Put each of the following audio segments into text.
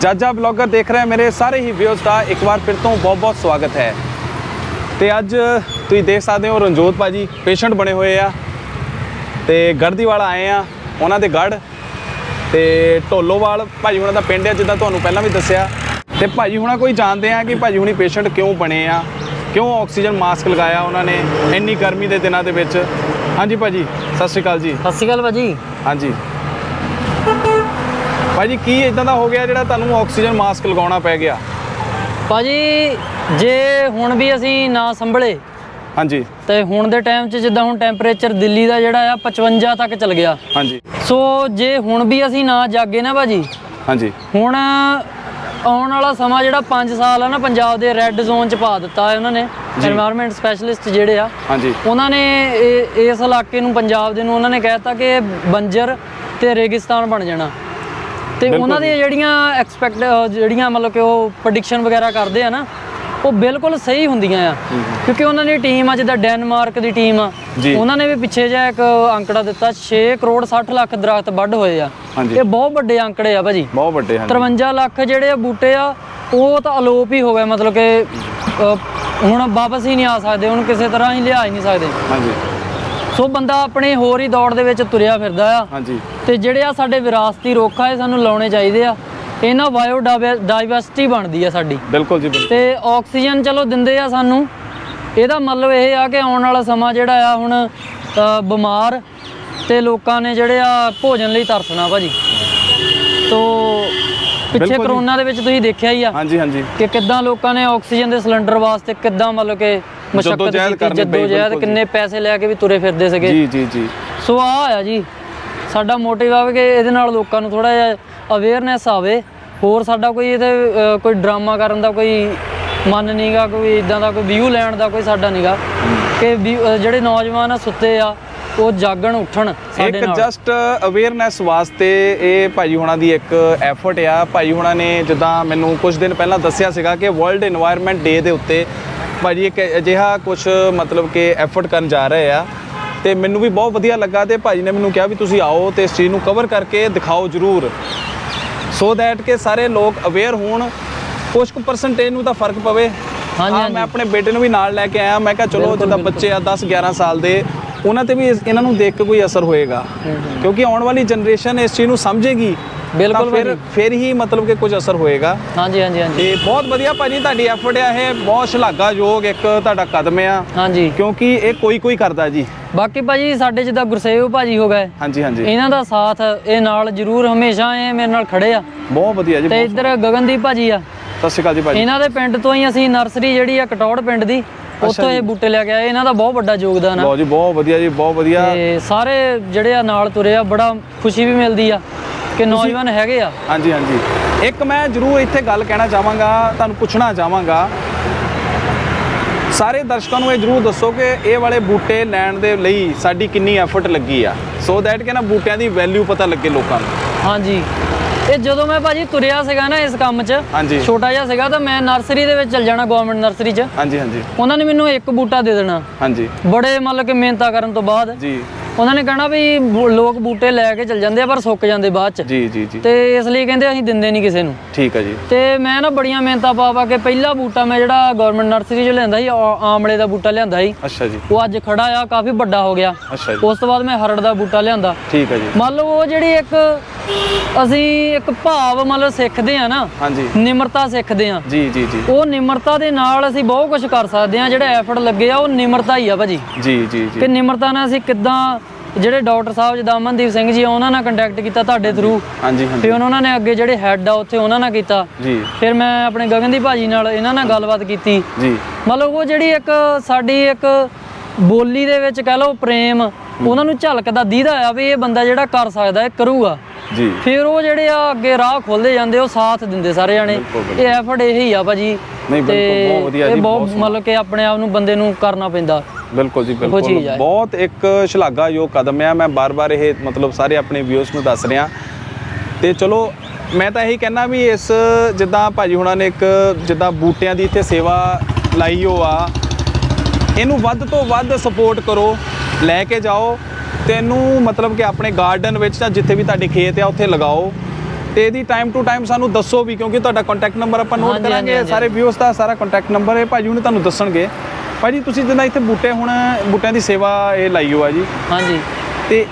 Jaja blogger ਦੇਖ ਰਹੇ ਮੇਰੇ ਸਾਰੇ ਹੀ ਵਿਊਅਰਸ ਦਾ ਇੱਕ ਵਾਰ ਫਿਰ ਤੋਂ ਬਹੁਤ-ਬਹੁਤ ਸਵਾਗਤ ਹੈ। ਤੇ ਅੱਜ ਤੁਸੀਂ ਦੇਖ ਸਕਦੇ ਹੋ ਰਣਜੋਤ ਭਾਜੀ ਪੇਸ਼ੈਂਟ ਬਣੇ ਹੋਏ ਆ। ਤੇ ਗੜਦੀ ਵਾਲਾ ਆਏ ਆ ਉਹਨਾਂ ਦੇ ਗੜ ਤੇ ਢੋਲੋਵਾਲ ਭਾਜੀ ਹੁਣਾਂ ਦਾ ਪਿੰਡ ਹੈ ਜਿੱਦਾਂ ਤੁਹਾਨੂੰ ਪਹਿਲਾਂ ਵੀ ਦੱਸਿਆ। ਤੇ ਭਾਜੀ ਹੁਣਾਂ ਕੋਈ ਜਾਣਦੇ ਆ ਕਿ ਭਾਜੀ ਹੁਣੀ ਪੇਸ਼ੈਂਟ ਕਿਉਂ ਬਣੇ ਆ? ਕਿਉਂ ਆਕਸੀਜਨ ਮਾਸਕ ਲਗਾਇਆ ਉਹਨਾਂ ਨੇ ਇੰਨੀ ਗਰਮੀ ਦੇ ਦਿਨਾਂ ਦੇ ਵਿੱਚ? ਹਾਂਜੀ ਭਾਜੀ ਸਤਿ ਸ਼੍ਰੀ ਅਕਾਲ ਜੀ। ਸਤਿ ਸ਼੍ਰੀ ਅਕਾਲ ਭਾਜੀ। ਹਾਂਜੀ। ਭਾਜੀ ਕੀ ਇਦਾਂ ਦਾ ਹੋ ਗਿਆ ਜਿਹੜਾ ਤੁਹਾਨੂੰ ਆਕਸੀਜਨ ਮਾਸਕ ਲਗਾਉਣਾ ਪੈ ਗਿਆ? ਭਾਜੀ ਜੇ ਹੁਣ ਵੀ ਅਸੀਂ ਨਾ ਸੰਭਲੇ ਹਾਂਜੀ। ਤੇ ਹੁਣ ਦੇ ਟਾਈਮ 'ਚ ਜਿੱਦਾਂ ਹੁਣ ਟੈਂਪਰੇਚਰ ਦਿੱਲੀ ਦਾ ਜਿਹੜਾ ਆ 55 ਤੱਕ ਚਲ ਗਿਆ। ਹਾਂਜੀ। ਸੋ ਜੇ ਹੁਣ ਵੀ ਅਸੀਂ ਨਾ ਜਾਗੇ ਨਾ ਭਾਜੀ ਹਾਂਜੀ। ਹੁਣ ਆਉਣ ਵਾਲਾ ਸਮਾਂ ਜਿਹੜਾ 5 ਸਾਲ ਆ ਨਾ ਪੰਜਾਬ ਦੇ ਰੈੱਡ ਜ਼ੋਨ 'ਚ ਪਾ ਦਿੱਤਾ ਹੈ ਉਹਨਾਂ ਨੇ এনवायरमेंट ਸਪੈਸ਼ਲਿਸਟ ਜਿਹੜੇ ਆ ਹਾਂਜੀ। ਉਹਨਾਂ ਨੇ ਇਸ ਇਲਾਕੇ ਨੂੰ ਪੰਜਾਬ ਦੇ ਨੂੰ ਉਹਨਾਂ ਨੇ ਕਹਿਤਾ ਕਿ ਬੰਜਰ ਤੇ ਰੇਗਿਸਤਾਨ ਬਣ ਜਾਣਾ। ਤੇ ਉਹਨਾਂ ਦੀਆਂ ਜਿਹੜੀਆਂ ਐਕਸਪੈਕਟ ਜਿਹੜੀਆਂ ਮਤਲਬ ਕਿ ਉਹ ਪ੍ਰੈਡਿਕਸ਼ਨ ਵਗੈਰਾ ਕਰਦੇ ਆ ਨਾ ਉਹ ਬਿਲਕੁਲ ਸਹੀ ਹੁੰਦੀਆਂ ਆ। ਕਿਉਂਕਿ ਉਹਨਾਂ ਦੀ ਟੀਮ ਆ ਜਿੱਦਾਂ ਡੈਨਮਾਰਕ ਦੀ ਟੀਮ ਆ। ਉਹਨਾਂ ਨੇ ਵੀ ਪਿੱਛੇ ਜਿਹਾ ਇੱਕ ਅੰਕੜਾ ਦਿੱਤਾ 6 ਕਰੋੜ 60 ਲੱਖ ਦਰਖਤ ਵੱਢ ਹੋਏ ਆ। ਇਹ ਬਹੁਤ ਵੱਡੇ ਅੰਕੜੇ ਆ ਭਾਜੀ। ਬਹੁਤ ਵੱਡੇ ਹਨ 53 ਲੱਖ ਜਿਹੜੇ ਆ ਬੂਟੇ ਆ ਉਹ ਤਾਂ ਅਲੋਪ ਹੀ ਹੋ ਗਏ ਮਤਲਬ ਕਿ ਹੁਣ ਵਾਪਸ ਹੀ ਨਹੀਂ ਆ ਸਕਦੇ ਹੁਣ ਕਿਸੇ ਤਰ੍ਹਾਂ ਹੀ ਲਿਆ ਹੀ ਨਹੀਂ ਸਕਦੇ। ਹਾਂਜੀ। ਸੋ ਬੰਦਾ ਆਪਣੇ ਹੋਰ ਹੀ ਦੌੜ ਦੇ ਵਿੱਚ ਤੁਰਿਆ ਫਿਰਦਾ ਆ। ਹਾਂਜੀ। ਤੇ ਜਿਹੜੇ ਆ ਸਾਡੇ ਵਿਰਾਸਤੀ ਰੁੱਖ ਆ ਇਹ ਸਾਨੂੰ ਲਾਉਣੇ ਚਾਹੀਦੇ ਆ। ਇਹਨਾਂ ਬਾਇਓ ਡਾਈਵਰਸਿਟੀ ਬਣਦੀ ਆ ਸਾਡੀ। ਬਿਲਕੁਲ ਜੀ ਬਿਲਕੁਲ। ਤੇ ਆਕਸੀਜਨ ਚਲੋ ਦਿੰਦੇ ਆ ਸਾਨੂੰ। ਇਹਦਾ ਮਤਲਬ ਇਹ ਆ ਕਿ ਆਉਣ ਵਾਲਾ ਸਮਾਂ ਜਿਹੜਾ ਆ ਹੁਣ ਬਿਮਾਰ ਤੇ ਲੋਕਾਂ ਨੇ ਜਿਹੜੇ ਆ ਭੋਜਨ ਲਈ ਤਰਸਣਾ ਭਾਜੀ। ਤੋ ਪਿੱਛੇ। ਕਰੋਨਾ ਦੇ ਵਿੱਚ ਤੁਸੀਂ ਦੇਖਿਆ ਹੀ ਆ ਹਾਂਜੀ ਹਾਂਜੀ। ਕਿ ਕਿੱਦਾਂ ਲੋਕਾਂ ਨੇ ਆਕਸੀਜਨ ਦੇ ਸਿਲੰਡਰ ਵਾਸਤੇ ਕਿੱਦਾਂ ਮਤਲਬ ਕਿ ਜਦੋਂ ਜਹਿਦ ਕਰਨੀ ਪਈ ਜਦੋਂ ਜਹਿਦ ਕਿੰਨੇ ਪੈਸੇ ਲੈ ਕੇ ਵੀ ਤੁਰੇ ਫਿਰਦੇ ਸੀਗੇ। ਜੀ ਜੀ ਜੀ। ਸੋ ਆ ਜੀ। ਸਾਡਾ ਮੋਟਿਵ ਆ ਕਿ ਇਹਦੇ ਨਾਲ ਲੋਕਾਂ ਨੂੰ ਥੋੜਾ ਜਿਹਾ ਅਵੇਅਰਨੈਸ ਆਵੇ। ਹੋਰ ਸਾਡਾ ਕੋਈ ਇਹਦੇ ਕੋਈ ਡਰਾਮਾ ਕਰਨ ਦਾ ਕੋਈ ਮਨ ਨਹੀਂਗਾ ਕੋਈ ਇਦਾਂ ਦਾ ਕੋਈ ਵਿਊ ਲੈਣ ਦਾ ਕੋਈ ਸਾਡਾ ਨਹੀਂਗਾ ਕਿ ਜਿਹੜੇ ਨੌਜਵਾਨ ਆ ਸੁੱਤੇ ਆ ਉਹ ਜਾਗਣ ਉੱਠਣ ਇੱਕ ਜਸਟ ਅਵੇਅਰਨੈਸ ਵਾਸਤੇ ਇਹ ਭਾਈ ਹੁਣਾਂ ਦੀ ਇੱਕ ਐਫਰਟ ਆ। ਭਾਈ ਹੁਣਾਂ ਨੇ ਜਿੱਦਾਂ ਮੈਨੂੰ ਕੁਝ ਦਿਨ ਪਹਿਲਾਂ ਦੱਸਿਆ ਸੀਗਾ ਕਿ ਵਰਲਡ এনवायरमेंट ਡੇ ਦੇ ਉੱਤੇ ਭਾਜੀ ਇੱਕ ਅਜਿਹਾ ਕੁਝ ਮਤਲਬ ਕਿ ਐਫਰਟ ਕਰਨ ਜਾ ਰਹੇ ਆ ਤੇ ਮੈਨੂੰ ਵੀ ਬਹੁਤ ਵਧੀਆ ਲੱਗਾ ਤੇ ਭਾਜੀ ਨੇ ਮੈਨੂੰ ਕਿਹਾ ਵੀ ਤੁਸੀਂ ਆਓ ਤੇ ਇਸ ਚੀਜ਼ ਨੂੰ ਕਵਰ ਕਰਕੇ ਦਿਖਾਓ ਜ਼ਰੂਰ। ਸੋ ਦੈਟ ਕਿ ਸਾਰੇ ਲੋਕ ਅਵੇਅਰ ਹੋਣ ਕੁਝ ਕੁ ਪਰਸੈਂਟੇਜ ਨੂੰ ਤਾਂ ਫ਼ਰਕ ਪਵੇ। ਹਾਂਜੀ। ਮੈਂ ਆਪਣੇ ਬੇਟੇ ਨੂੰ ਵੀ ਨਾਲ ਲੈ ਕੇ ਆਇਆ ਮੈਂ ਕਿਹਾ ਚਲੋ ਜਿੱਦਾਂ ਬੱਚੇ ਆ 10 11 ਸਾਲ ਦੇ ਉਹਨਾਂ ਤੇ ਵੀ ਇਸ- ਇਹਨਾਂ ਨੂੰ ਦੇਖ ਕੇ ਕੋਈ ਅਸਰ ਹੋਏਗਾ। ਕਿਉਂਕਿ ਆਉਣ ਵਾਲੀ ਜਨਰੇਸ਼ਨ ਇਸ ਚੀਜ਼ ਨੂੰ ਸਮਝੇਗੀ ਬਿਲਕੁਲ ਤਾਂ ਫਿਰ। ਫਿਰ ਹੀ ਮਤਲਬ ਕਿ ਕੁਝ ਅਸਰ ਹੋਏਗਾ। ਹਾਂਜੀ ਹਾਂਜੀ ਹਾਂਜੀ। ਤੇ ਬਹੁਤ ਵਧੀਆ ਭਾਜੀ ਤੁਹਾਡੀ ਐਫਰਟ ਆ ਇਹ ਬਹੁਤ ਸ਼ਲਾਘਾਯੋਗ ਇੱਕ ਤੁਹਾਡਾ ਕਦਮ ਆ। ਹਾਂਜੀ। ਕਿਉਂਕਿ ਇਹ ਕੋਈ ਕੋਈ ਕਰਦਾ ਜੀ। ਬਾਕੀ ਭਾਜੀ ਸਾਡੇ ਜਿੱਦਾਂ ਗੁਰਸੇਵ ਭਾਜੀ ਹੋ ਗਏ ਹਾਂਜੀ ਹਾਂਜੀ। ਇਹਨਾਂ ਦਾ ਸਾਥ ਇਹ ਨਾਲ ਜ਼ਰੂਰ ਹਮੇਸ਼ਾ ਇਹ ਮੇਰੇ ਨਾਲ ਖੜੇ ਆ। ਬਹੁਤ ਵਧੀਆ ਜੀ ਤੇ ਬਹੁਤ- ਇੱਧਰ ਗਗਨਦੀਪ ਭਾਜੀ ਆ। ਸਤਿ ਸ਼੍ਰੀ ਅਕਾਲ ਜੀ ਭਾਜੀ। ਇਹਨਾਂ ਦੇ ਪਿੰਡ ਤੋਂ ਹੀ ਅਸੀਂ ਨਰਸਰੀ ਜਿਹੜੀ ਆ ਕਟੌੜ ਪਿੰਡ ਦੀ ਉੱਥੋਂ ਇਹ ਬੂਟੇ ਲੈ ਕੇ ਆਏ ਇਹਨਾਂ ਦਾ ਬਹੁਤ ਵੱਡਾ ਯੋਗਦਾਨ ਆ। ਲਓ ਜੀ ਬਹੁਤ ਵਧੀਆ ਜੀ ਬਹੁਤ ਵਧੀਆ। ਤੇ ਸਾਰੇ ਜਿਹੜੇ ਆ ਨਾਲ ਤੁਰੇ ਆ ਬੜਾ ਖੁਸ਼ੀ ਵੀ ਮਿਲਦੀ ਆ ਕਿ ਨੌਜਵਾਨ ਹੈਗੇ ਆ। ਹਾਂਜੀ ਹਾਂਜੀ। ਇੱਕ ਮੈਂ ਜ਼ਰੂਰ ਇੱਥੇ ਗੱਲ ਕਹਿਣਾ ਚਾਹਾਂਗਾ ਤੁਹਾਨੂੰ ਪੁੱਛਣਾ ਚਾਹਾਂਗਾ। ਸਾਰੇ ਦਰਸ਼ਕਾਂ ਨੂੰ ਇਹ ਜ਼ਰੂਰ ਦੱਸੋ ਕਿ ਇਹ ਵਾਲੇ ਬੂਟੇ ਲੈਣ ਦੇ ਲਈ ਸਾਡੀ ਕਿੰਨੀ ਐਫਰਟ ਲੱਗੀ ਆ। ਸੋ ਦੈਟ ਕਿ ਨਾ ਬੂਟਿਆਂ ਦੀ ਵੈਲਿਊ ਪਤਾ ਲੱਗੇ ਲੋਕਾਂ ਨੂੰ। ਹਾਂਜੀ। ਇਹ ਜਦੋਂ ਮੈਂ ਭਾਜੀ ਤੁਰਿਆ ਸੀਗਾ ਨਾ ਇਸ ਕੰਮ 'ਚ ਹਾਂਜੀ। ਛੋਟਾ ਜਿਹਾ ਸੀਗਾ ਤਾਂ ਮੈਂ ਨਰਸਰੀ ਦੇ ਵਿੱਚ ਚਲ ਜਾਣਾ ਗਵਰਨਮੈਂਟ ਨਰਸਰੀ 'ਚ। ਹਾਂਜੀ ਹਾਂਜੀ। ਉਹਨਾਂ ਨੇ ਮੈਨੂੰ ਇੱਕ ਬੂਟਾ ਦੇ ਦੇਣਾ। ਹਾਂਜੀ। ਬੜੇ ਮਤਲਬ ਕਿ ਮਿਹਨਤਾਂ ਕਰਨ ਤੋਂ ਬਾਅਦ। ਜੀ। ਉਹਨਾਂ ਨੇ ਕਹਿਣਾ ਵੀ ਬੂ- ਲੋਕ ਬੂਟੇ ਲੈ ਕੇ ਚਲ ਜਾਂਦੇ ਆ ਪਰ ਸੁੱਕ ਜਾਂਦੇ ਬਾਅਦ 'ਚ। ਜੀ ਜੀ ਜੀ। ਤੇ ਇਸ ਲਈ ਕਹਿੰਦੇ ਅਸੀਂ ਦਿੰਦੇ ਨਹੀਂ ਕਿਸੇ ਨੂੰ। ਠੀਕ ਹੈ ਜੀ। ਤੇ ਮੈਂ ਨਾ ਬੜੀਆਂ ਮਿਹਨਤਾਂ ਪਾ ਪਾ ਕੇ ਪਹਿਲਾ ਬੂਟਾ ਮੈਂ ਜਿਹੜਾ ਗਵਰਨਮੈਂਟ ਨਰਸਰੀ 'ਚ ਲਿਆਂਦਾ ਸੀ ਆ- ਆਮਲੇ ਦਾ ਬੂਟਾ ਲਿਆਂਦਾ ਸੀ। ਅੱਛਾ ਜੀ। ਉਹ ਅੱਜ ਖੜਾ ਆ ਕਾਫੀ ਵੱਡਾ ਹੋ ਗਿਆ। ਅੱਛਾ ਜੀ। ਉਸ ਤੋਂ ਬਾਅਦ ਮੈਂ ਹਰੜ ਦਾ ਬੂਟਾ ਲਿਆਂਦਾ। ਠੀਕ ਹੈ ਜੀ। ਮੰਨ ਲਓ ਉਹ ਜਿਹੜੀ ਇੱਕ ਅਸੀਂ ਇੱਕ ਭਾਵ ਮੰਨ ਲਓ ਸਿੱਖਦੇ ਆ ਨਾ ਹਾਂਜੀ। ਨਿਮਰਤਾ ਸਿੱਖਦੇ ਆ। ਜੀ ਜੀ ਜੀ। ਉਹ ਨਿਮਰਤਾ ਦੇ ਨਾਲ ਅਸੀਂ ਬਹੁਤ ਕੁਝ ਕਰ ਸਕਦੇ ਆ ਜਿਹੜਾ ਐਫਰਟ ਲੱਗੇ ਆ ਉਹ ਨਿਮਰਤਾ ਹੀ ਆ ਭਾਜੀ। ਜੀ ਜੀ ਜੀ। ਕਿ ਨਿਮਰਤਾ ਨਾਲ ਅਸੀਂ ਕਿੱਦਾਂ ਜਿਹੜੇ ਡਾਕਟਰ ਸਾਹਿਬ ਜਿੱਦਾਂ ਅਮਨਦੀਪ ਸਿੰਘ ਜੀ ਉਹਨਾਂ ਨਾਲ ਕੰਟੈਕਟ ਕੀਤਾ ਤੁਹਾਡੇ ਥਰੂ ਹਾਂਜੀ ਫਿਰ ਹਾਂਜੀ ਉਹਨਾਂ ਨੇ ਅੱਗੇ ਜਿਹੜੇ ਹੈੱਡ ਆ ਉੱਥੇ ਉਹਨਾਂ ਨਾਲ ਕੀਤਾ। ਜੀ। ਫਿਰ ਮੈਂ ਆਪਣੇ ਗਗਨਦੀਪ ਭਾਜੀ ਨਾਲ ਇਹਨਾਂ ਨਾਲ ਗੱਲਬਾਤ ਕੀਤੀ। ਜੀ। ਮਤਲਬ ਉਹ ਜਿਹੜੀ ਇੱਕ ਸਾਡੀ ਇੱਕ ਬੋਲੀ ਦੇ ਵਿੱਚ ਕਹਿ ਲਓ ਪ੍ਰੇਮ ਉਹਨਾਂ ਨੂੰ ਝਲਕਦਾ ਦੀਦਾ ਆ ਵੀ ਇਹ ਬੰਦਾ ਜਿਹੜਾ ਕਰ ਸਕਦਾ ਇਹ ਕਰੂਗਾ। ਜੀ। ਫਿਰ ਉਹ ਜਿਹੜੇ ਆ ਅੱਗੇ ਰਾਹ ਖੋਲਦੇ ਜਾਂਦੇ ਉਹ ਸਾਥ ਦਿੰਦੇ ਸਾਰੇ ਜਾਣੇ। ਬਿਲਕੁਲ, ਇਹ ਐਫਰਟ ਇਹੀ ਆ ਭਾਜੀ। ਨਹੀਂ, ਬਿਲਕੁਲ, ਬਹੁਤ ਵਧੀਆ ਇਹ ਬਹੁਤ ਮਤਲਬ ਕਿ ਆਪਣੇ ਆਪ ਨੂੰ ਬੰਦੇ ਨੂੰ ਕਰਨਾ ਪੈਂਦਾ। ਬਿਲਕੁਲ ਜੀ ਬਿਲਕੁਲ। ਬਹੁਤ ਇੱਕ ਸ਼ਲਾਘਾਯੋਗ ਕਦਮ ਆ ਮੈਂ ਬਾਰ-ਬਾਰ ਇਹ ਮਤਲਬ ਸਾਰੇ ਆਪਣੇ ਵਿਊਅਰਸ ਨੂੰ ਦੱਸ ਰਿਹਾ। ਤੇ ਚਲੋ ਮੈਂ ਤਾਂ ਇਹੀ ਕਹਿਣਾ ਵੀ ਇਸ ਜਿੱਦਾਂ ਭਾਜੀ ਹੁਣਾਂ ਨੇ ਇੱਕ ਜਿੱਦਾਂ ਬੂਟਿਆਂ ਦੀ ਇੱਥੇ ਸੇਵਾ ਲਾਈ ਹੋ ਆ। ਇਹਨੂੰ ਵੱਧ ਤੋਂ ਵੱਧ ਸਪੋਰਟ ਕਰੋ ਲੈ ਕੇ ਜਾਓ। ਤੇ ਇਹਨੂੰ ਮਤਲਬ ਕਿ ਆਪਣੇ ਗਾਰਡਨ ਵਿੱਚ ਜਾਂ ਜਿੱਥੇ ਵੀ ਤੁਹਾਡੇ ਖੇਤ ਆ ਉੱਥੇ ਲਗਾਓ। ਤੇ ਇਹਦੀ ਟਾਈਮ ਟੂ ਟਾਈਮ ਸਾਨੂੰ ਦੱਸੋ ਵੀ ਕਿਉਂਕਿ ਤੁਹਾਡਾ ਕੰਟੈਕਟ ਨੰਬਰ ਆਪਾਂ ਨੋਟ ਕਰਾਂਗੇ। ਸਾਰੇ ਵਿਊਸ ਦਾ ਸਾਰਾ ਕੰਟੈਕਟ ਨੰਬਰ ਹੈ ਭਾਜੀ ਉਹਨੇ ਤੁਹਾਨੂੰ ਦੱਸਣਗੇ। ਭਾਜੀ ਤੁਸੀਂ ਜਿੱਦਾਂ ਇੱਥੇ ਬੂਟੇ ਹੁਣ ਬੂਟਿਆਂ ਦੀ ਸੇਵਾ ਇਹ ਲਾਈ ਹੋ ਆ ਜੀ। ਹਾਂਜੀ। ਤੇ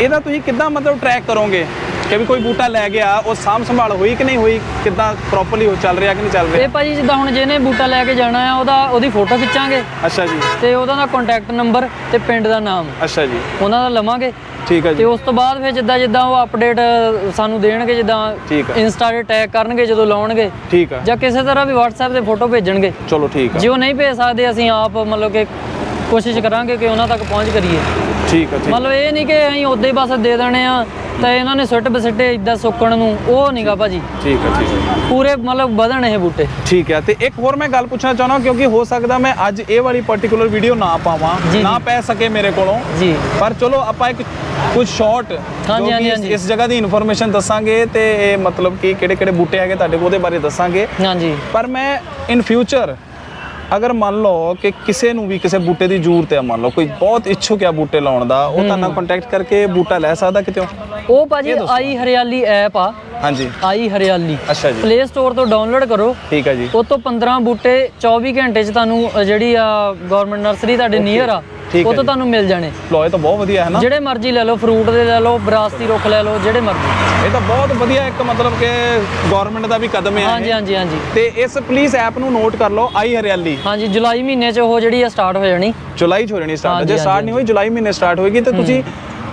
ਇਹਦਾ ਤੁਸੀਂ ਕਿੱਦਾਂ ਮਤਲਬ ਟਰੈਕ ਕਰੋਗੇ ਕਿ ਵੀ ਕੋਈ ਬੂਟਾ ਲੈ ਗਿਆ ਉਹ ਸਾਂਭ ਸੰਭਾਲ ਹੋਈ ਕਿ ਨਹੀਂ ਹੋਈ ਕਿੱਦਾਂ ਪ੍ਰੋਪਰਲੀ ਉਹ ਚੱਲ ਰਿਹਾ ਕਿ ਨਹੀਂ ਚੱਲ ਇਹ ਰਿਹਾ ਭਾਜੀ ਜਿੱਦਾਂ ਹੁਣ ਜਿਹਨੇ ਬੂਟਾ ਲੈ ਕੇ ਜਾਣਾ ਆ ਉਹਦਾ ਉਹਦੀ ਫੋਟੋ ਖਿੱਚਾਂਗੇ। ਅੱਛਾ ਜੀ। ਤੇ ਉਹਦਾ ਦਾ ਕੰਟੈਕਟ ਨੰਬਰ ਤੇ ਪਿੰਡ ਦਾ ਨਾਮ। ਅੱਛਾ ਜੀ। ਉਹਨਾਂ ਦਾ ਲਵਾਂਗੇ। ਠੀਕ ਹੈ ਤੇ ਜੀ ਉਸ ਤੋਂ ਬਾਅਦ ਫਿਰ ਜਿੱਦਾਂ ਜਿੱਦਾਂ ਉਹ ਅਪਡੇਟ ਸਾਨੂੰ ਦੇਣਗੇ ਜਿੱਦਾਂ। ਇੰਸਟਾ ਤੇ ਟੈਗ ਕਰਨਗੇ ਜਦੋਂ ਲਾਉਣਗੇ। ਠੀਕ ਆ ਜਾਂ ਕਿਸੇ ਤਰ੍ਹਾਂ ਵੀ WhatsApp ਤੇ ਫੋਟੋ ਭੇਜਣਗੇ। ਚਲੋ ਠੀਕ ਆ ਜੇ ਉਹ ਨਹੀਂ ਭੇਜ ਸਕਦੇ ਅਸੀਂ ਆਪ ਮਤਲਬ ਕਿ ਕੋਸ਼ਿਸ਼ ਕਰਾਂਗੇ ਕਿ ਉਹਨਾਂ ਤੱਕ ਪਹੁੰਚ ਕਰੀਏ। ਠੀਕ ਠੀਕ। ਮਤਲਬ ਇਹ ਨਹੀਂ ਕਿ ਅਸੀਂ ਉਦਾਂ ਹੀ ਬਸ ਦੇ ਦੇਣੇ ਆ ਤਾਂ ਇਹਨਾਂ ਨੇ ਸੁੱਟ ਬਸਿੱਟੇ ਇਦਾਂ ਸੁੱਕਣ ਨੂੰ ਉਹ ਨਹੀਂਗਾ ਭਾਜੀ। ਠੀਕ ਆ ਠੀਕ ਆ ਪੂਰੇ ਮਤਲਬ ਵਧਣ ਇਹ ਬੂਟੇ। ਠੀਕ ਹੈ ਤੇ ਇੱਕ ਹੋਰ ਮੈਂ ਗੱਲ ਪੁੱਛਣਾ ਚਾਹੁੰਦਾ ਕਿਉਂਕਿ ਹੋ ਸਕਦਾ ਮੈਂ ਅੱਜ ਇਹ ਵਾਲੀ ਪਾਰਟਿਕੂਲਰ ਵੀਡੀਓ ਨਾ ਪਾਵਾਂ ਨਾ। ਪੈ ਸਕੇ ਮੇਰੇ ਕੋਲੋਂ। ਜੀ। ਪਰ ਚਲੋ ਆਪਾਂ ਇੱਕ ਕੁਝ ਸ਼ਾਰਟ ਹਾਂਜੀ, ਹਾਂਜੀ, ਇਸ- ਹਾਂਜੀ। ਇਸ ਜਗ੍ਹਾ ਦੀ ਇਨਫੋਰਮੇਸ਼ਨ ਦੱਸਾਂਗੇ ਤੇ ਇਹ ਮਤਲਬ ਕਿ ਕਿਹੜੇ ਕਿਹੜੇ ਬੂਟੇ ਹੈਗੇ ਤੁਹਾਡੇ ਕੋਲ ਉਹਦੇ ਬਾਰੇ ਦੱਸਾਂਗੇ। ਹਾਂਜੀ। ਪਰ ਮੈਂ ਇਨ ਫਿਊਚਰ ਅਗਰ ਮੰਨ ਲਓ ਕਿ ਕਿਸੇ ਨੂੰ ਵੀ ਕਿਸੇ ਬੂਟੇ ਦੀ ਜ਼ਰੂਰਤ ਹੈ ਮੰਨ ਲਓ ਕੋਈ ਬਹੁਤ ਇੱਛੁਕ ਹੈ ਬੂਟੇ ਲਾਉਣ ਦਾ ਉਹ ਤੁਹਾਨੂੰ ਕੰਟੈਕਟ ਕਰਕੇ ਬੂਟਾ ਲੈ ਸਕਦਾ ਕਿਤੇੋਂ ਉਹ ਭਾਜੀ ਆਈ ਹਰਿਆਲੀ ਐਪ ਆ। ਹਾਂਜੀ। ਆਈ ਹਰਿਆਲੀ। ਅੱਛਾ ਜੀ। ਪਲੇ ਸਟੋਰ ਤੋਂ ਡਾਊਨਲੋਡ ਕਰੋ। ਠੀਕ ਹੈ ਜੀ। ਉਹ ਤੋਂ 15 ਬੂਟੇ 24 ਘੰਟੇ ਚ ਤੁਹਾਨੂੰ ਅ, ਜਿਹੜੀ ਆ ਗਵਰਨਮੈਂਟ ਨਰਸਰੀ ਤੁਹਾਡੇ ਨੀਅਰ ਆ ਠੀਕ ਉਹ ਹੈ ਤੋਂ ਜੀ। ਤੁਹਾਨੂੰ ਮਿਲ ਜਾਣੇ। ਲੋ ਇਹ ਤਾਂ ਬਹੁਤ ਵਧੀਆ ਹੈ ਨਾ। ਜਿਹੜੇ ਮਰਜ਼ੀ ਲੈ ਲਓ ਫਰੂਟ ਦੇ ਲੈ ਲਓ ਵਿਰਾਸਤੀ ਰੁੱਖ ਲੈ ਲਓ ਜਿਹੜੇ ਮਰਜ਼ੀ। ਇਹ ਤਾਂ ਬਹੁਤ ਵਧੀਆ ਇੱਕ ਮਤਲਬ ਕਿ ਗਵਰਨਮੈਂਟ ਦਾ ਵੀ ਕਦਮ ਹੈ ਹਾਂਜੀ ਇਹ। ਹਾਂਜੀ ਹਾਂਜੀ ਤੇ ਇਸ ਪਲੀਜ਼ ਐਪ ਨੂੰ ਨੋਟ ਕਰ ਲਓ ਆਈ ਹਰਿਆਲੀ। ਹਾਂਜੀ ਜੁਲਾਈ ਮਹੀਨੇ ਚ ਉਹ ਜਿਹੜੀ ਆ ਸਟਾਰਟ ਹੋ ਜਾਣੀ। ਜੁਲਾਈ 'ਚ ਹੋ ਜਾਣੀ ਸਟਾਰਟ ਹਾਂਜੀ, ਜੇ ਸਟਾਰਟ ਹਾਂਜੀ, ਨਹੀਂ ਹੋਈ ਜੁਲਾਈ ਮਹੀਨੇ ਸਟਾਰਟ ਹੋਏਗੀ ਤੇ ਤੁਸੀਂ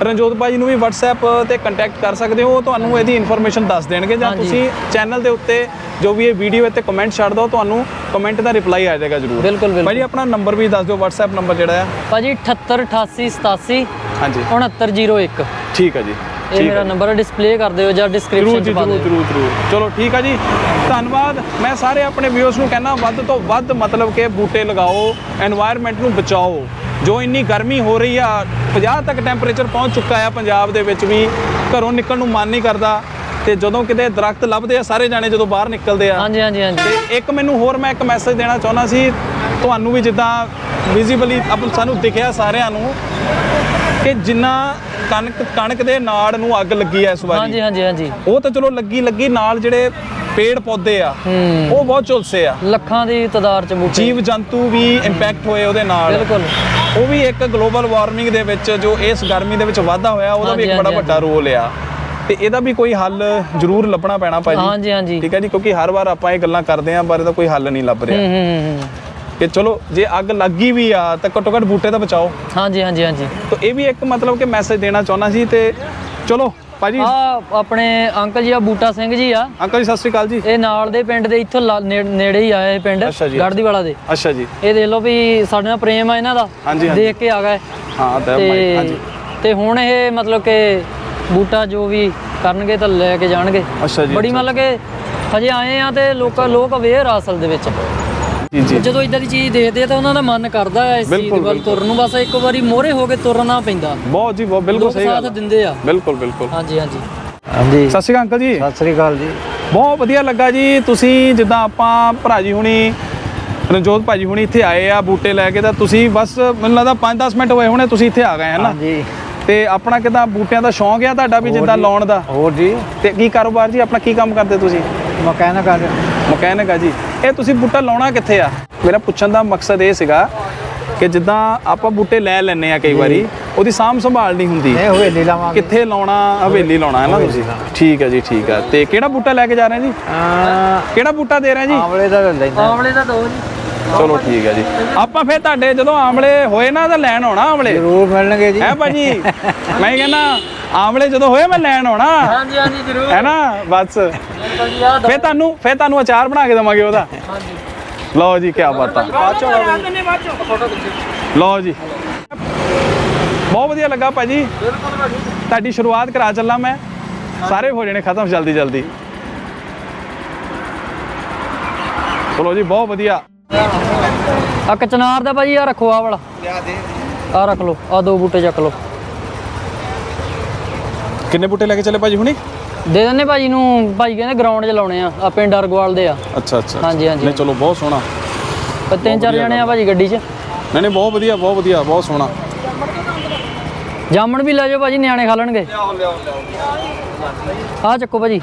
ਰਣਜੋਤ ਭਾਜੀ ਨੂੰ ਵੀ WhatsApp ਤੇ ਕੰਟੈਕਟ ਕਰ ਸਕਦੇ ਹੋ। ਉਹ ਤੁਹਾਨੂੰ ਇਹਦੀ ਇਨਫੋਰਮੇਸ਼ਨ ਦੱਸ ਦੇਣਗੇ ਜਾਂ ਹਾਂਜੀ। ਤੁਸੀਂ ਚੈਨਲ ਦੇ ਉੱਤੇ ਜੋ ਵੀ ਇਹ ਵੀਡੀਓ ਤੇ ਕਮੈਂਟ ਛੱਡ ਦਿਓ ਤੁਹਾਨੂੰ ਕਮੈਂਟ ਦਾ ਰਿਪਲਾਈ ਆ ਜਾਏਗਾ ਜ਼ਰੂਰ। ਬਿਲਕੁਲ ਬਿਲਕੁਲ। ਭਾਜੀ ਆਪਣਾ ਨੰਬਰ ਵੀ ਦੱਸ ਦਿਓ WhatsApp ਨੰਬਰ ਜਿਹੜਾ ਆ। ਭਾਜੀ 788887 ਹਾਂਜੀ। 6901 ਠੀਕ ਹੈ ਜੀ ਇਹ ਮੇਰਾ ਨੰਬਰ ਡਿਸਪਲੇ ਕਰ ਦਿਓ ਜਾਂ ਡਿਸਕ੍ਰਿਪਸ਼ਨ ਚ ਪਾ ਦਿਓ। ਜਰੂਰ ਜਰੂਰ। ਚਲੋ ਠੀਕ ਆ ਜੀ। ਧੰਨਵਾਦ। ਮੈਂ ਸਾਰੇ ਆਪਣੇ ਵਿਊਅਰਸ ਨੂੰ ਕਹਿਣਾ ਵੱਧ ਤੋਂ ਵੱਧ ਮਤਲਬ ਕਿ ਬੂਟੇ ਲਗਾਓ এনवायरमेंट ਨੂੰ ਬਚਾਓ। ਜੋ ਇੰਨੀ ਗਰਮੀ ਹੋ ਰਹੀ ਆ 50 ਤੱਕ ਟੈਂਪਰੇਚਰ ਪਹੁੰਚ ਚੁੱਕਾ ਆ ਪੰਜਾਬ ਦੇ ਵਿੱਚ ਵੀ ਘਰੋਂ ਨਿਕਲਣ ਨੂੰ ਮਨ ਨਹੀਂ ਕਰਦਾ। ਤੇ ਜਦੋਂ ਕਿਤੇ ਦਰਖਤ ਲੱਭਦੇ ਆ ਸਾਰੇ ਜਾਣੇ ਜਦੋਂ ਬਾਹਰ ਨਿਕਲਦੇ ਆ। ਹਾਂਜੀ ਹਾਂਜੀ ਹਾਂਜੀ। ਤੇ ਇੱਕ ਮੈਨੂੰ ਹੋਰ ਮੈਂ ਇੱਕ ਮੈਸੇਜ ਦੇਣਾ ਚਾਹੁੰਦਾ ਸੀ ਤੁਹਾਨੂੰ ਵੀ ਜਿੱਦਾਂ ਵਿਜ਼ੀਬਲੀ ਆਪ ਸਾਨੂੰ ਦਿਖਿਆ ਸਾਰਿਆਂ ਨੂੰ ਕਿ ਜਿੰਨਾ ਕਣਕ ਕਣਕ ਦੇ ਨਾੜ ਨੂੰ ਅੱਗ ਲੱਗੀ ਐ ਇਸ ਵਾਰੀ। ਹਾਂਜੀ ਹਾਂਜੀ ਹਾਂਜੀ। ਉਹ ਤਾਂ ਚਲੋ ਲੱਗੀ ਲੱਗੀ ਨਾਲ ਜਿਹੜੇ ਪੇੜ ਪੌਦੇ ਆ ਉਹ ਬਹੁਤ ਝੁਲਸੇ ਆ। ਲੱਖਾਂ ਦੀ ਤਦਾਰ ਚ ਬੂਟੇ। ਜੀਵ ਜੰਤੂ ਵੀ ਇੰਪੈਕਟ ਹੋਏ ਉਹਦੇ ਨਾਲ। ਬਿਲਕੁਲ। ਉਹ ਵੀ ਇੱਕ ਗਲੋਬਲ ਵਾਰਮਿੰਗ ਦੇ ਵਿੱਚ ਜੋ ਇਸ ਗਰਮੀ ਦੇ ਵਿੱਚ ਵਾਧਾ ਹੋਇਆ ਉਹਦਾ ਵੀ ਇੱਕ ਬੜਾ ਵੱਡਾ ਰੋਲ ਆ। ਤੇ ਇਹਦਾ ਵੀ ਕੋਈ ਹੱਲ ਜ਼ਰੂਰ ਲੱਭਣਾ ਪੈਣਾ ਭਾਜੀ। ਹਾਂਜੀ ਹਾਂਜੀ। ਠੀਕ ਹੈ ਜੀ ਕਿਉਂਕਿ ਹਰ ਵਾਰ ਆਪਾਂ ਇਹ ਗੱਲਾਂ ਕਰਦੇ ਆਂ ਪਰ ਇਹਦਾ ਕੋਈ ਹੱਲ ਨਹੀਂ ਲੱਭ ਰਿਹਾ। ਹੂੰ ਹੂੰ ਕਿ ਚਲੋ ਜੇ ਅੱਗ ਲੱਗੀ ਵੀ ਆ ਤਾਂ ਘੱਟੋ ਘੱਟ ਬੂਟੇ ਤਾਂ ਬਚਾਓ। ਹਾਂਜੀ ਹਾਂਜੀ ਹਾਂਜੀ। ਤਾਂ ਇਹ ਵੀ ਇੱਕ ਮਤਲਬ ਕਿ ਮੈਸੇਜ ਦੇਣਾ ਚਾਹੁੰਦਾ ਸੀ ਤੇ ਚਲੋ ਭਾਜੀ। ਆ ਆਪਣੇ ਅੰਕਲ ਜੀ ਆ ਬੂਟਾ ਸਿੰਘ ਜੀ ਆ। ਅੰਕਲ ਜੀ ਸਤਿ ਸ਼੍ਰੀ ਅਕਾਲ ਜੀ। ਇਹ ਨਾਲ ਦੇ ਪਿੰਡ ਦੇ ਇੱਥੋਂ ਲਾ- ਨੇੜੇ ਹੀ ਆਇਆ ਇਹ ਪਿੰਡ ਅੱਛਾ ਜੀ। ਗੜਦੀ ਵਾਲਾ ਦੇ। ਅੱਛਾ ਜੀ। ਇਹ ਦੇਖ ਲਓ ਵੀ ਸਾਡੇ ਨਾਲ ਪ੍ਰੇਮ ਆ ਇਹਨਾਂ ਦਾ। ਹਾਂਜੀ, ਹਾਂਜੀ। ਦੇਖ ਕੇ ਆ ਗਏ। ਹਾਂ ਤੇ ਹਾਂਜੀ। ਤੇ ਹੁਣ ਇਹ ਮਤਲਬ ਕਿ ਬੂਟਾ ਜੋ ਵੀ ਕਰਨਗੇ ਤਾਂ ਲੈ ਕੇ ਜਾਣਗੇ। ਅੱਛਾ ਜੀ ਬੜੀ। ਮਤਲਬ ਕਿ ਹਜੇ ਆਏ ਆ ਤੇ ਲੋਕ ਲੋਕ ਅਵੇਅਰ ਆ ਅਸਲ ਦੇ ਵਿੱਚ। ਜੀ ਜੀ। ਜਦੋਂ ਇਦਾਂ ਦੀ ਚੀਜ਼ ਦੇਖਦੇ ਆ ਤਾਂ ਉਹਨਾਂ ਦਾ ਮਨ ਕਰਦਾ ਹੈ ਇਸ ਚੀਜ਼ ਵੱਲ ਤੁਰਨ ਨੂੰ। ਬਸ ਇੱਕ ਵਾਰੀ ਮੋਹਰੇ ਹੋ ਕੇ ਤੁਰਨਾ ਪੈਂਦਾ। ਬਹੁਤ ਜੀ ਬਹੁਤ ਬਿਲਕੁਲ ਲੋਕ ਸਹੀ ਸਾਥ ਗੱਲ ਦਿੰਦੇ ਆ। ਬਿਲਕੁਲ ਬਿਲਕੁਲ। ਹਾਂਜੀ ਹਾਂਜੀ। ਹਾਂਜੀ। ਸਤਿ ਸ਼੍ਰੀ ਅਕਾਲ ਅੰਕਲ ਜੀ। ਸਤਿ ਸ੍ਰੀ ਅਕਾਲ ਜੀ। ਬਹੁਤ ਵਧੀਆ ਲੱਗਾ ਜੀ। ਤੁਸੀਂ ਜਿੱਦਾਂ ਆਪਾਂ ਭਰਾ ਜੀ ਹੁਣੀ ਰਣਜੋਤ ਭਾਜੀ ਹੁਣੀ ਇੱਥੇ ਆਏ ਆ ਬੂਟੇ ਲੈ ਕੇ ਤਾਂ ਤੁਸੀਂ ਬਸ ਮੈਨੂੰ ਲੱਗਦਾ 5-10 ਮਿੰਟ ਹੋਏ ਹੋਣੇ ਤੁਸੀਂ ਇੱਥੇ ਆ ਗਏ ਹਨ ਹਾਂਜੀ। ਤੇ ਆਪਣਾ ਕਿਦਾਂ ਬੂਟਿਆਂ ਦਾ ਸ਼ੌਂਕ ਆ ਤੁਹਾਡਾ ਵੀ ਜਿੱਦਾਂ। ਲਾਉਣ ਦਾ? ਹੋਰ ਜੀ। ਤੇ ਕੀ ਕਾਰੋਬਾਰ ਜੀ? ਆਪਣਾ ਕੀ ਕੰਮ ਕਰਦੇ ਤੁਸੀਂ? ਮਕੈਨਿਕ ਆ ਮਕੈਨਿਕ ਆ ਜੀ। ਇਹ ਤੁਸੀਂ ਬੂਟਾ ਲਾਉਣਾ ਕਿੱਥੇ ਆ? ਮੇਰਾ ਪੁੱਛਣ ਦਾ ਮਕਸਦ ਇਹ ਸੀਗਾ ਕਿ ਜਿੱਦਾਂ ਆਪਾਂ ਬੂਟੇ ਲੈ ਲੈਨੇ ਆ ਕਈ ਵਾਰੀ ਉਹਦੀ ਸਾਂਭ ਸੰਭਾਲ ਨਹੀਂ ਹੁੰਦੀ। ਇਹ ਹਵੇਲੀ ਲਾਵਾਂਗੇ। ਕਿੱਥੇ ਲਾਉਣਾ? ਹਵੇਲੀ ਲਾਉਣਾ ਹੈ ਨਾ ਤੁਸੀਂ? ਠੀਕ ਹੈ ਜੀ ਠੀਕ ਹੈ ਤੇ ਕਿਹੜਾ ਬੂਟਾ ਲੈ ਕੇ ਜਾ ਰਹੇ ਜੀ? ਕਿਹੜਾ ਬੂਟਾ ਦੇ ਰਹੇ ਜੀ? ਆਂਵਲੇ ਦਾ ਲੈਂਦਾ ਆਮਲੇ ਦਾ ਦੋ ਜੀ। ਚਲੋ ਠੀਕ ਹੈ ਜੀ। ਆਪਾਂ ਫਿਰ ਤੁਹਾਡੇ ਜਦੋਂ ਆਮਲੇ ਹੋਏ ਨਾ ਤਾਂ ਲੈਣ ਆਉਣਾ ਆਮਲੇ। ਜ਼ਰੂਰ ਮਿਲਣਗੇ ਜੀ। ਹੈ ਭਾਜੀ? ਮੈਂ ਕਹਿੰਦਾ ਆਮਲੇ ਜਦੋਂ ਹੋਏ ਮੈਂ ਲੈਣ ਆਉਣਾ। ਹਾਂਜੀ ਹਾਂਜੀ ਜ਼ਰੂਰ। ਹੈ ਨਾ? ਬਸ। ਫਿਰ ਤੁਹਾਨੂੰ ਫਿਰ ਤੁਹਾਨੂੰ ਅਚਾਰ ਬਣਾ ਕੇ ਦਵਾਂਗੇ ਉਹਦਾ। ਲਓ ਜੀ ਕੀ ਬਾਤ ਆ। ਲਓ ਜੀ। ਬਹੁਤ ਵਧੀਆ ਲੱਗਾ ਭਾਜੀ। ਤੁਹਾਡੀ ਸ਼ੁਰੂਆਤ ਕਰਾ ਚੱਲਾਂ ਮੈਂ। ਸਾਰੇ ਹੋ ਜਾਣੇ ਖਤਮ ਜਲਦੀ ਜਲਦੀ। ਚਲੋ ਜੀ ਬਹੁਤ ਵਧੀਆ। ਆ ਕਚਨਾਰ ਦਾ ਭਾਜੀ ਆ ਰੱਖੋ ਆ ਵਾਲਾ। ਆ ਰੱਖ ਲਓ ਆ ਦੋ ਬੂਟੇ ਚੱਕ ਲਓ। ਕਿੰਨੇ ਬੂਟੇ ਲੈ ਕੇ ਚੱਲੇ ਭਾਜੀ ਹੁਣੀ? ਦੇ ਦਿੰਨੇ ਭਾਜੀ ਨੂੰ ਭਾਜੀ ਕਹਿੰਦੇ ਗਰਾਊਂਡ 'ਚ ਲਾਉਣੇ ਆ ਆ ਪਿੰਡ ਅਰਗਵਾਲ ਦੇ ਆ। ਅੱਛਾ ਅੱਛਾ ਹਾਂਜੀ, ਹਾਂਜੀ। ਨਹੀਂ ਚਲੋ ਬਹੁਤ ਸੋਹਣਾ। ਪਰ ਤਿੰਨ ਚਾਰ ਜਣੇ ਆ ਭਾਜੀ ਗੱਡੀ 'ਚ। ਨਹੀਂ ਨਹੀਂ ਬਹੁਤ ਵਧੀਆ ਬਹੁਤ ਵਧੀਆ ਬਹੁਤ ਸੋਹਣਾ। ਜਾਮਣ ਵੀ ਲੈ ਜਾਓ ਭਾਜੀ ਨਿਆਣੇ ਖਾ ਲੈਣਗੇ। ਆ ਚੱਕੋ ਭਾਜੀ।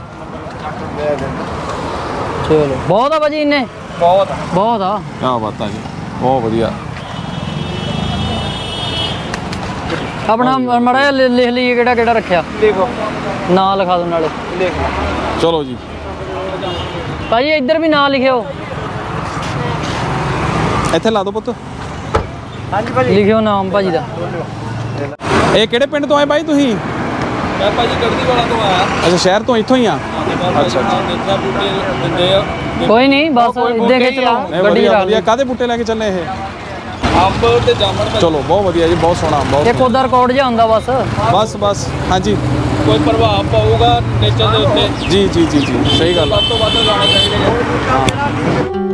ਚਲੋ ਬਹੁਤ ਆ ਭਾਜੀ ਇੰਨੇ। ਬਹੁਤ ਬਹੁਤ ਆ। ਕਿਆ ਬਾਤ ਆ ਜੀ ਬਹੁਤ ਵਧੀਆ। ਆਪਣਾ ਮੜਾ ਲਿਖ ਲਈਏ ਕਿਹੜਾ ਕਿਹੜਾ ਰੱਖਿਆ? ਦੇਖੋ ਨਾਂ ਲਿਖਾ ਦੋ ਨਾਲੇ। ਦੇਖ ਚਲੋ ਜੀ। ਭਾਜੀ ਇੱਧਰ ਵੀ ਨਾਂ ਲਿਖਿਓ। ਇੱਥੇ ਲਾ ਦਿਓ ਪੁੱਤ। ਹਾਂਜੀ ਭਾਜੀ। ਲਿਖਿਓ ਨਾਮ ਭਾਜੀ ਦਾ। ਇਹ ਕਿਹੜੇ ਪਿੰਡ ਤੋਂ ਆਏ ਬਾਈ ਤੁਸੀਂ? ਮੈਂ ਭਾਜੀ ਗੜਦੀ ਵਾਲਾ ਤੋਂ ਆਇਆ। ਅੱਛਾ ਸ਼ਹਿਰ ਤੋਂ ਇੱਥੋਂ ਹੀ ਆ। ਅੱਛਾ ਅੱਛਾ। ਦੇਖਿਆ ਬੂਟੇ ਦਿੰਦੇ ਆ। ਕੋਈ ਨਹੀਂ ਬਸ ਇੱਦਾਂ ਲਓ ਨਹੀਂ ਗੱਡੀ ਵਧੀਆ ਵਧੀਆ। ਕਾਦੇ ਬੂਟੇ ਲੈ ਕੇ ਚੱਲੇ ਇਹ? ਅੰਬ ਤੇ ਜਾਮਣ। ਚਲੋ ਬਹੁਤ ਵਧੀਆ ਜੀ ਬਹੁਤ ਸੋਹਣਾ ਬਹੁਤ ਇੱਕ ਉਹਦਾ ਰਿਕਾਰਡ ਜਿਹਾ ਹੁੰਦਾ ਬਸ। ਬਸ ਬਸ ਹਾਂਜੀ। ਕੋਈ ਪ੍ਰਭਾਵ ਪਾਊਗਾ ਨੇਚਰ ਦੇ ਉੱਤੇ? ਜੀ ਜੀ ਜੀ ਜੀ ਸਹੀ ਗੱਲ ਆ। ਵੱਧ ਤੋਂ ਵੱਧ ਲਾਣੇ ਚਾਹੀਦੇ ਆ